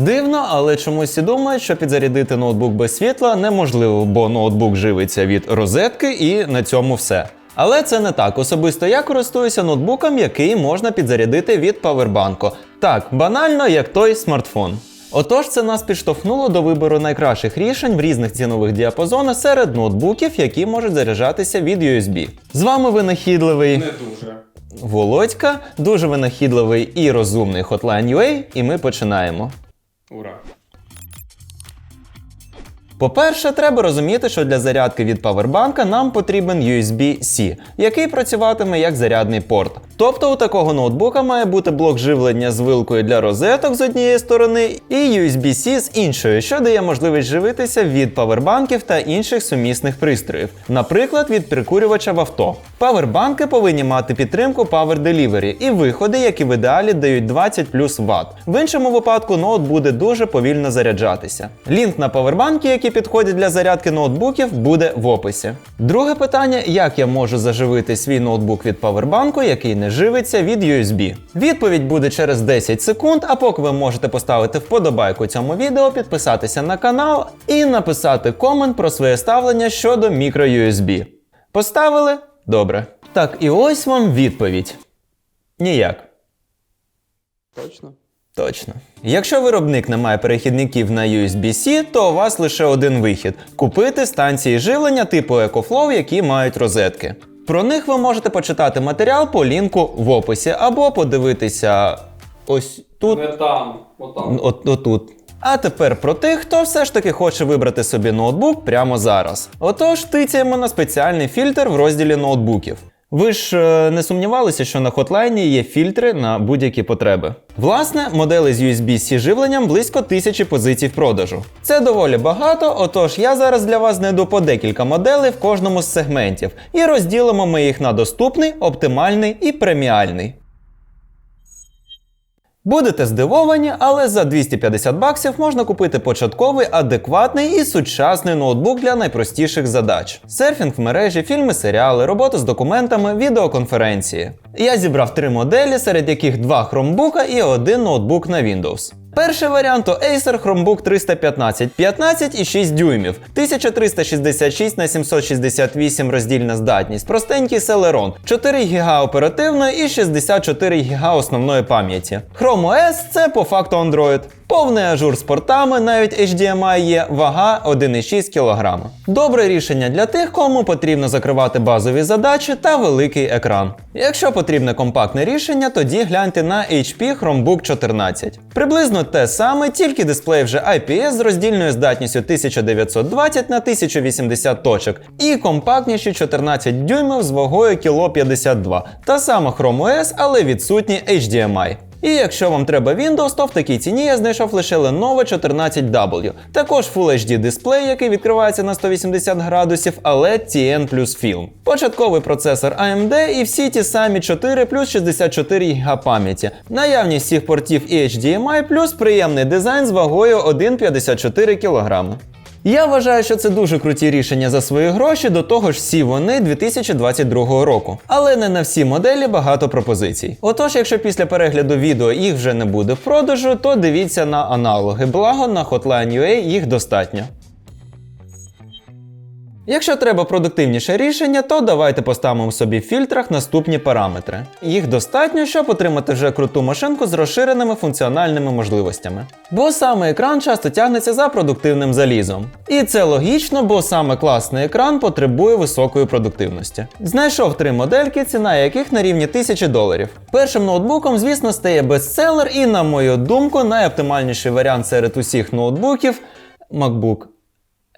Дивно, але чомусь всі думають, що підзарядити ноутбук без світла неможливо, бо ноутбук живиться від розетки і на цьому все. Але це не так. Особисто я користуюся ноутбуком, який можна підзарядити від павербанку. Так, банально, як той смартфон. Отож, це нас підштовхнуло до вибору найкращих рішень в різних цінових діапазонах серед ноутбуків, які можуть заряджатися від USB. З вами винахідливий Не дуже. Володька, дуже винахідливий і розумний Hotline UA, і ми починаємо. Ура. По-перше, треба розуміти, що для зарядки від павербанка нам потрібен USB-C, який працюватиме як зарядний порт. Тобто у такого ноутбука має бути блок живлення з вилкою для розеток з однієї сторони і USB-C з іншої, що дає можливість живитися від павербанків та інших сумісних пристроїв, наприклад, від прикурювача в авто. Павербанки повинні мати підтримку Power Delivery і виходи, які в ідеалі дають 20 плюс Вт. В іншому випадку ноут буде дуже повільно заряджатися. Лінк на павербанки, які підходять для зарядки ноутбуків, буде в описі. Друге питання: як я можу заживити свій ноутбук від павербанку, який не живиться від USB? Відповідь буде через 10 секунд, а поки ви можете поставити вподобайку цьому відео, підписатися на канал і написати комент про своє ставлення щодо microUSB. Поставили? Добре. Так, і ось вам відповідь. Ніяк. Точно? Точно. Якщо виробник не має перехідників на USB-C, то у вас лише один вихід купити станції живлення типу EcoFlow, які мають розетки. Про них ви можете почитати матеріал по лінку в описі або подивитися ось тут. Не там, отам. От, отут. А тепер про тих, хто все ж таки хоче вибрати собі ноутбук прямо зараз. Отож, тицяємо на спеціальний фільтр в розділі ноутбуків. Ви ж е, не сумнівалися, що на хотлайні є фільтри на будь-які потреби. Власне, модели з USB-C живленням близько тисячі позицій в продажу. Це доволі багато, отож я зараз для вас знайду по декілька моделей в кожному з сегментів і розділимо ми їх на доступний, оптимальний і преміальний. Будете здивовані, але за 250 баксів можна купити початковий, адекватний і сучасний ноутбук для найпростіших задач: серфінг в мережі, фільми, серіали, робота з документами, відеоконференції. Я зібрав три моделі, серед яких два хромбука і один ноутбук на Windows. Перший варіант то Acer Chromebook 315 15 і 6 дюймів, 1366 на 768 роздільна здатність, простенький Celeron, 4 ГБ оперативної і 64 ГБ основної пам'яті. Chrome OS – це по факту Android. Повний ажур з портами, навіть HDMI є, вага 1,6 кг. Добре рішення для тих, кому потрібно закривати базові задачі та великий екран. Якщо потрібне компактне рішення, тоді гляньте на HP Chromebook 14. Приблизно те саме, тільки дисплей вже IPS з роздільною здатністю 1920 на 1080 точок і компактніші 14 дюймів з вагою кіло 52. Та сама Chrome OS, але відсутній HDMI. І якщо вам треба Windows, то в такій ціні я знайшов лише Lenovo 14W. Також Full HD дисплей, який відкривається на 180 градусів, але TN плюс Film. Початковий процесор AMD і всі ті самі 4 плюс 64 ГБ пам'яті. Наявність всіх портів і HDMI плюс приємний дизайн з вагою 1,54 кг. Я вважаю, що це дуже круті рішення за свої гроші, до того ж всі вони 2022 року. Але не на всі моделі багато пропозицій. Отож, якщо після перегляду відео їх вже не буде в продажу, то дивіться на аналоги, благо на Hotline.ua їх достатньо. Якщо треба продуктивніше рішення, то давайте поставимо собі в фільтрах наступні параметри. Їх достатньо, щоб отримати вже круту машинку з розширеними функціональними можливостями. Бо саме екран часто тягнеться за продуктивним залізом. І це логічно, бо саме класний екран потребує високої продуктивності. Знайшов три модельки, ціна яких на рівні 1000 доларів. Першим ноутбуком, звісно, стає бестселер, і, на мою думку, найоптимальніший варіант серед усіх ноутбуків MacBook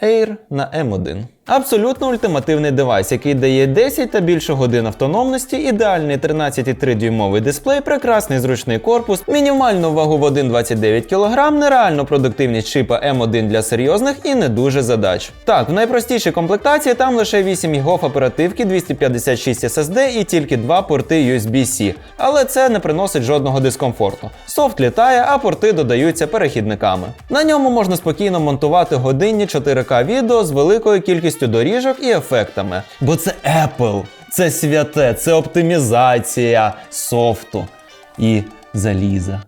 Air на M1. Абсолютно ультимативний девайс, який дає 10 та більше годин автономності, ідеальний 13,3 дюймовий дисплей, прекрасний зручний корпус, мінімальну вагу в 1,29 кг, нереальну продуктивність чипа M1 для серйозних і не дуже задач. Так, в найпростішій комплектації там лише 8 ГБ оперативки, 256 SSD і тільки два порти USB-C, але це не приносить жодного дискомфорту. Софт літає, а порти додаються перехідниками. На ньому можна спокійно монтувати годинні 4К відео з великою кількістю доріжок і ефектами. Бо це Apple, це святе, це оптимізація софту і заліза.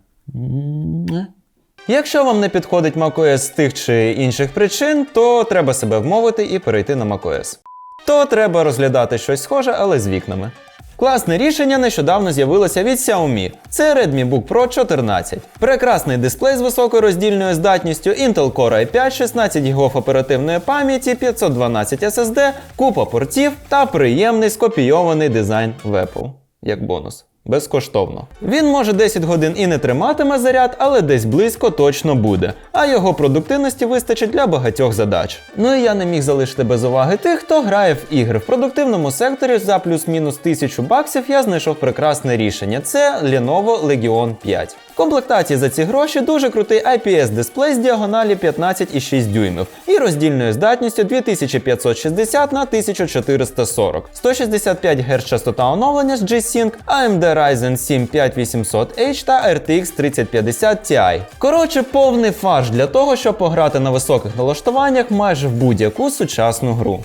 Якщо вам не підходить macOS з тих чи інших причин, то треба себе вмовити і перейти на macOS. То треба розглядати щось схоже, але з вікнами. Класне рішення нещодавно з'явилося від Xiaomi. Це Redmi Book Pro 14. Прекрасний дисплей з високою роздільною здатністю, Intel Core i5, 16 ГБ оперативної пам'яті, 512 SSD, купа портів та приємний скопійований дизайн в Apple. Як бонус. Безкоштовно. Він може 10 годин і не триматиме заряд, але десь близько точно буде. А його продуктивності вистачить для багатьох задач. Ну і я не міг залишити без уваги тих, хто грає в ігри. В продуктивному секторі за плюс-мінус 1000 баксів я знайшов прекрасне рішення. Це Lenovo Legion 5. Комплектації за ці гроші дуже крутий IPS дисплей з діагоналі 15,6 дюймів і роздільною здатністю 2560 на 1440, 165 Гц частота оновлення з G-Sync, AMD Ryzen 7 5800H та RTX 3050 Ti. Коротше, повний фарш для того, щоб пограти на високих налаштуваннях майже в будь-яку сучасну гру.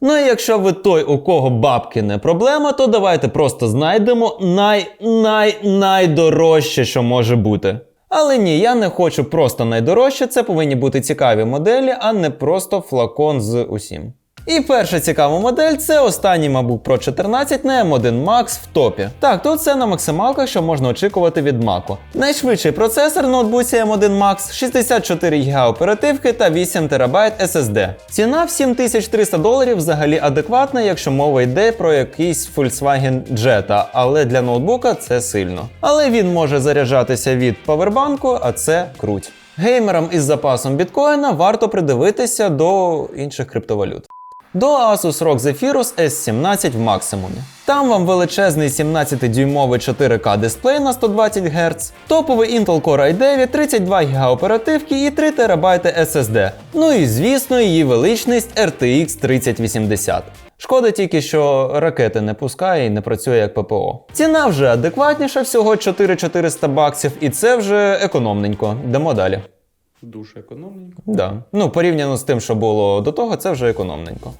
Ну і якщо ви той, у кого бабки не проблема, то давайте просто знайдемо най-най-найдорожче, що може бути. Але ні, я не хочу просто найдорожче, це повинні бути цікаві моделі, а не просто флакон з усім. І перша цікава модель це останній MacBook Pro 14 на M1 Max в топі. Так, тут все на максималках, що можна очікувати від Mac. Найшвидший процесор в ноутбуці M1 Max, 64 ГБ оперативки та 8 ТБ SSD. Ціна в 7300 доларів взагалі адекватна, якщо мова йде про якийсь Volkswagen Jetta, але для ноутбука це сильно. Але він може заряджатися від павербанку, а це круть. Геймерам із запасом біткоїна варто придивитися до інших криптовалют. До Asus ROG Zephyrus S17 в максимумі. Там вам величезний 17-дюймовий 4К дисплей на 120 Гц, топовий Intel Core i9, 32 ГБ оперативки і 3 ТБ SSD. Ну і звісно, її величність RTX 3080. Шкода тільки, що ракети не пускає і не працює як ППО. Ціна вже адекватніша, всього 4400 баксів, і це вже економненько. Йдемо далі. Дуже економненько. Да. Ну, порівняно з тим, що було до того, це вже економненько.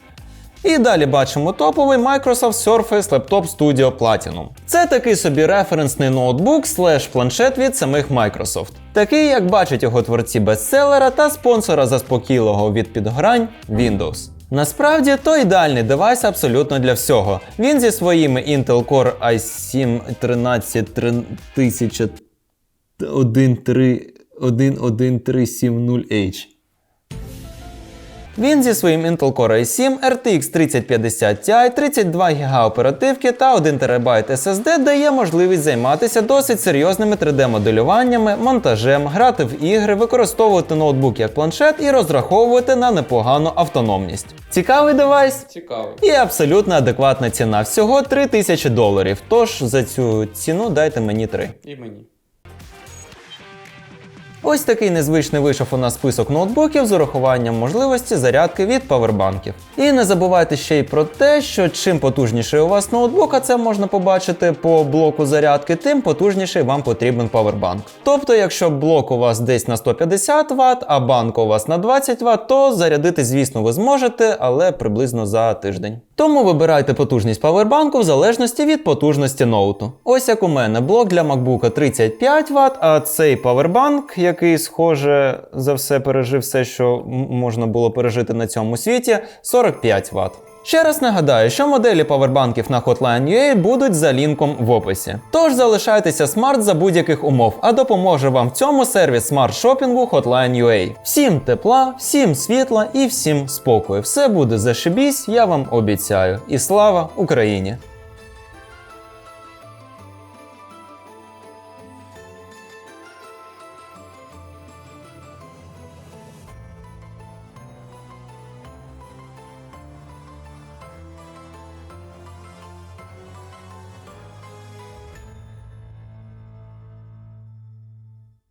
І далі бачимо топовий Microsoft Surface Laptop Studio Platinum. Це такий собі референсний ноутбук слеш планшет від самих Microsoft. Такий, як бачать його творці бестселера та спонсора заспокійлого від підгорань Windows. Насправді то ідеальний девайс абсолютно для всього. Він зі своїми Intel Core i7 13300 11370H. Він зі своїм Intel Core i7, RTX 3050 Ti, 32 ГБ оперативки та 1 ТБ SSD дає можливість займатися досить серйозними 3D-моделюваннями, монтажем, грати в ігри, використовувати ноутбук як планшет і розраховувати на непогану автономність. Цікавий девайс? Цікаво. І абсолютно адекватна ціна. Всього 3000 доларів. Тож за цю ціну дайте мені 3. І мені. Ось такий незвичний вийшов у нас список ноутбуків з урахуванням можливості зарядки від павербанків. І не забувайте ще й про те, що чим потужніший у вас ноутбук, а це можна побачити по блоку зарядки, тим потужніший вам потрібен павербанк. Тобто, якщо блок у вас десь на 150 Вт, а банк у вас на 20 Вт, то зарядити, звісно, ви зможете, але приблизно за тиждень. Тому вибирайте потужність павербанку в залежності від потужності ноуту. Ось як у мене блок для MacBook 35 Вт, а цей павербанк, який, схоже, за все пережив все, що можна було пережити на цьому світі, 45 Вт. Ще раз нагадаю, що моделі павербанків на Hotline.ua будуть за лінком в описі. Тож залишайтеся смарт за будь-яких умов, а допоможе вам в цьому сервіс смарт-шопінгу Hotline.ua. Всім тепла, всім світла і всім спокою. Все буде зашибісь, я вам обіцяю. І слава Україні!